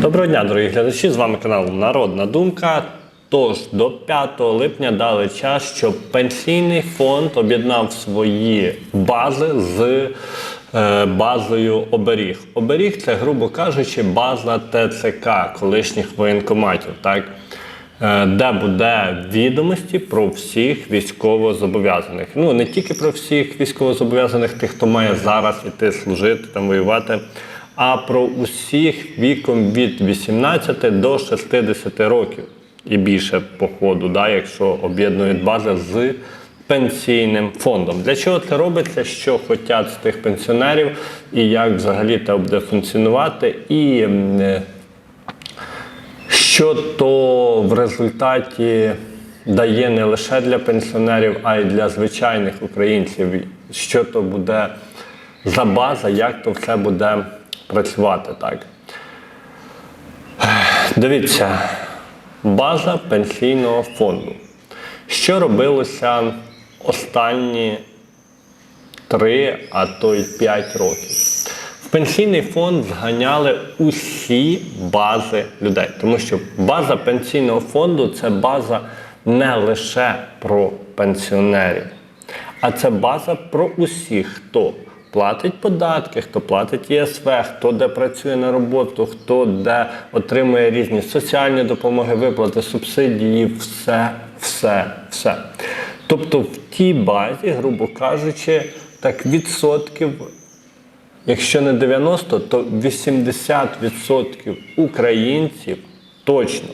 Доброго дня, дорогі глядачі! З вами канал Народна Думка. Тож до 5 липня дали час, щоб пенсійний фонд об'єднав свої бази з е, базою оберіг. Оберіг це, грубо кажучи, база ТЦК колишніх воєнкоматів, так? Е, де буде відомості про всіх військовозобов'язаних. Ну не тільки про всіх військовозобов'язаних, тих, хто має зараз іти служити там воювати, а про усіх віком від 18 до 60 років і більше по ходу, да, якщо об'єднують бази з пенсійним фондом. Для чого це робиться? Що хочуть з тих пенсіонерів, і як взагалі це буде функціонувати, і е, що то в результаті дає не лише для пенсіонерів, а й для звичайних українців. Що то буде за база, як то все буде працювати так. Дивіться, база пенсійного фонду. Що робилося останні 3, а то й 5 років? В пенсійний фонд зганяли усі бази людей, тому що база пенсійного фонду це база не лише про пенсіонерів, а це база про усіх, хто платить податки, хто платить ЄСВ, хто де працює на роботу, хто де отримує різні соціальні допомоги, виплати, субсидії, все, все, все. Тобто в тій базі, грубо кажучи, так відсотків Якщо не 90, то 80% українців точно.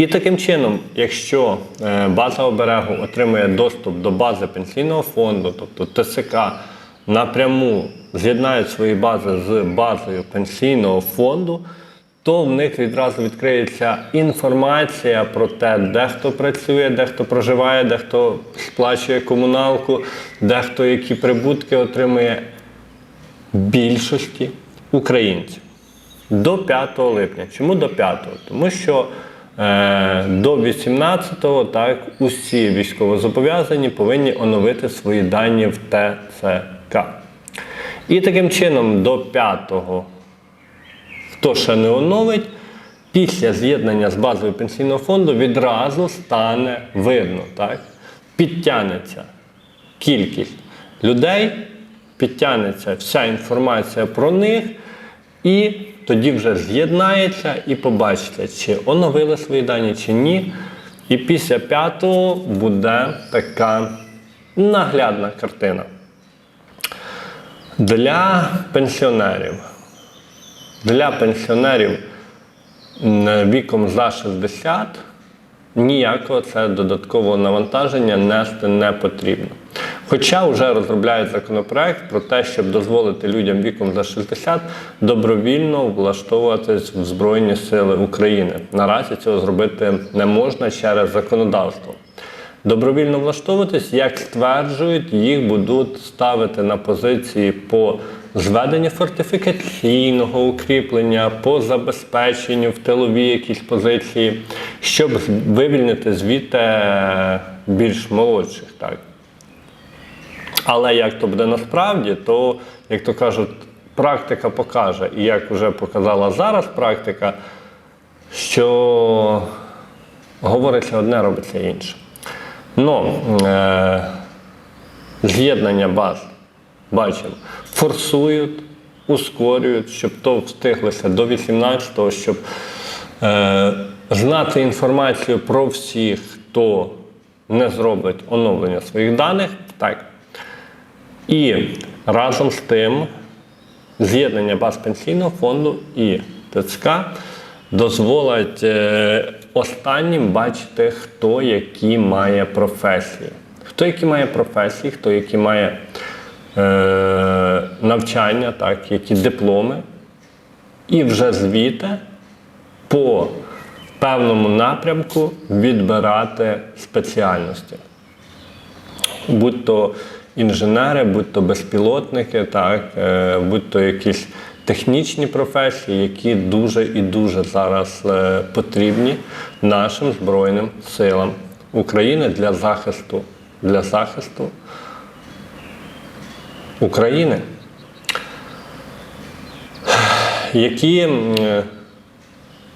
І таким чином, якщо е, база оберегу отримує доступ до бази пенсійного фонду, тобто ТСК напряму з'єднають свої бази з базою пенсійного фонду, то в них відразу відкриється інформація про те, де хто працює, де хто проживає, де хто сплачує комуналку, де хто які прибутки отримує більшості українців до 5 липня. Чому до 5? Тому що до 18-го так усі військовозобов'язані повинні оновити свої дані в ТЦК. І таким чином до 5-го, хто ще не оновить, після з'єднання з базою пенсійного фонду відразу стане видно, так? підтягнеться кількість людей, підтягнеться вся інформація про них, і тоді вже з'єднається і побачите, чи оновили свої дані, чи ні. І після п'ятого буде така наглядна картина. Для пенсіонерів. Для пенсіонерів віком за 60 ніякого це додаткового навантаження нести не потрібно. Хоча вже розробляють законопроект про те, щоб дозволити людям віком за 60 добровільно влаштовуватись в Збройні Сили України. Наразі цього зробити не можна через законодавство. Добровільно влаштовуватись, як стверджують, їх будуть ставити на позиції по зведенню фортифікаційного укріплення, по забезпеченню в тилові якісь позиції, щоб вивільнити звідти більш молодших. Так. Але як то буде насправді, то, як то кажуть, практика покаже, і як вже показала зараз практика, що говориться одне, робиться інше. Ну, е- з'єднання баз, бачимо, форсують, ускорюють, щоб то встиглося до 18-го, щоб е- знати інформацію про всіх, хто не зробить оновлення своїх даних. Так. І разом з тим з'єднання баз пенсійного фонду і ТЦК дозволить е, останнім бачити, хто які має професії. Хто які має професії, хто які має е, навчання, так, які дипломи, і вже звідти по певному напрямку відбирати спеціальності. Будь то інженери, будь то безпілотники, так, е, будь то якісь технічні професії, які дуже і дуже зараз е, потрібні нашим Збройним силам України для захисту, для захисту України. Які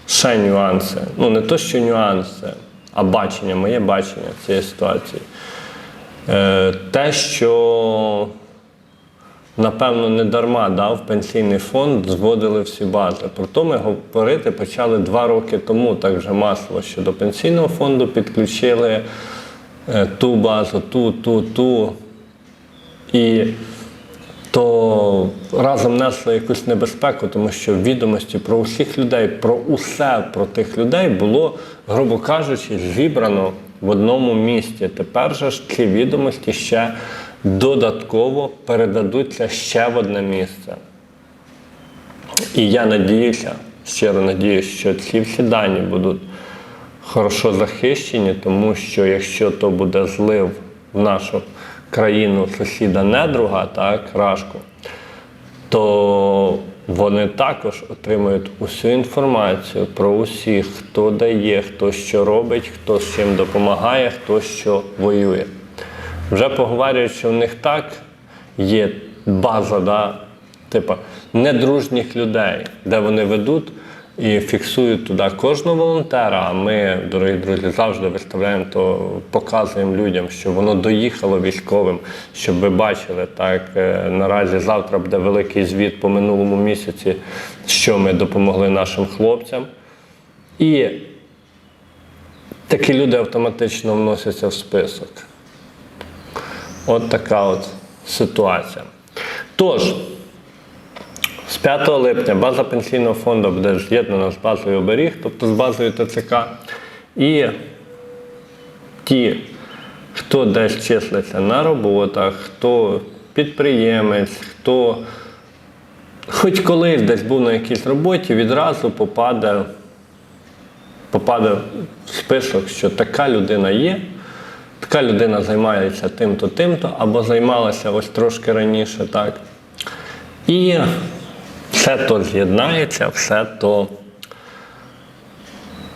ще нюанси? Ну, не то, що нюанси, а бачення, моє бачення цієї ситуації. Е, те, що напевно не дарма да, в пенсійний фонд зводили всі бази. Про то ми говорити почали два роки тому, так вже масово, що до пенсійного фонду підключили е, ту базу, ту, ту, ту. І то разом несли якусь небезпеку, тому що відомості про усіх людей, про усе про тих людей було, грубо кажучи, зібрано в одному місці. Тепер же ж ці відомості ще додатково передадуться ще в одне місце. І я надіюся, щиро надіюся, що ці всі дані будуть хорошо захищені, тому що якщо то буде злив в нашу країну сусіда недруга, так, Рашку, то вони також отримують усю інформацію про усіх, хто дає, хто що робить, хто з чим допомагає, хто що воює. Вже поговорюють, що в них так є база, да, типа недружніх людей, де вони ведуть і фіксують туди кожного волонтера. А ми, дорогі друзі, завжди виставляємо то, показуємо людям, що воно доїхало військовим, щоб ви бачили. Так е, наразі завтра буде великий звіт по минулому місяці, що ми допомогли нашим хлопцям. І такі люди автоматично вносяться в список. От така от ситуація. Тож, 5 липня база пенсійного фонду буде з'єднана з базою оберіг, тобто з базою ТЦК. І ті, хто десь числиться на роботах, хто підприємець, хто хоч колись десь був на якійсь роботі, відразу попаде, попаде в список, що така людина є. Така людина займається тим-то, тим-то, або займалася ось трошки раніше, так. І все то з'єднається, все то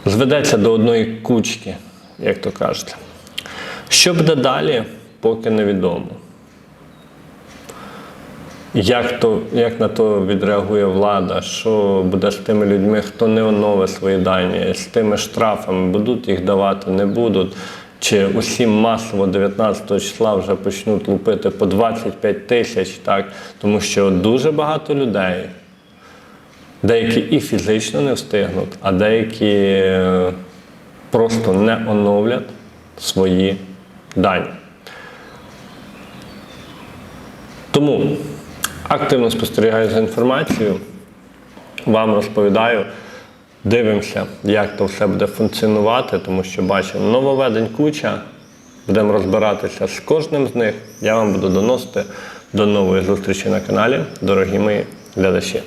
зведеться до одної кучки, як то кажуть. Що буде далі, поки невідомо. Як, то, як на то відреагує влада, що буде з тими людьми, хто не оновить свої дані, з тими штрафами, будуть їх давати, не будуть. Чи усім масово 19 числа вже почнуть лупити по 25 тисяч, так? тому що дуже багато людей, деякі і фізично не встигнуть, а деякі е, просто не оновлять свої дані. Тому активно спостерігаю за інформацією, вам розповідаю. Дивимося, як то все буде функціонувати, тому що бачимо нововведень куча. Будемо розбиратися з кожним з них. Я вам буду доносити до нової зустрічі на каналі, дорогі мої глядачі.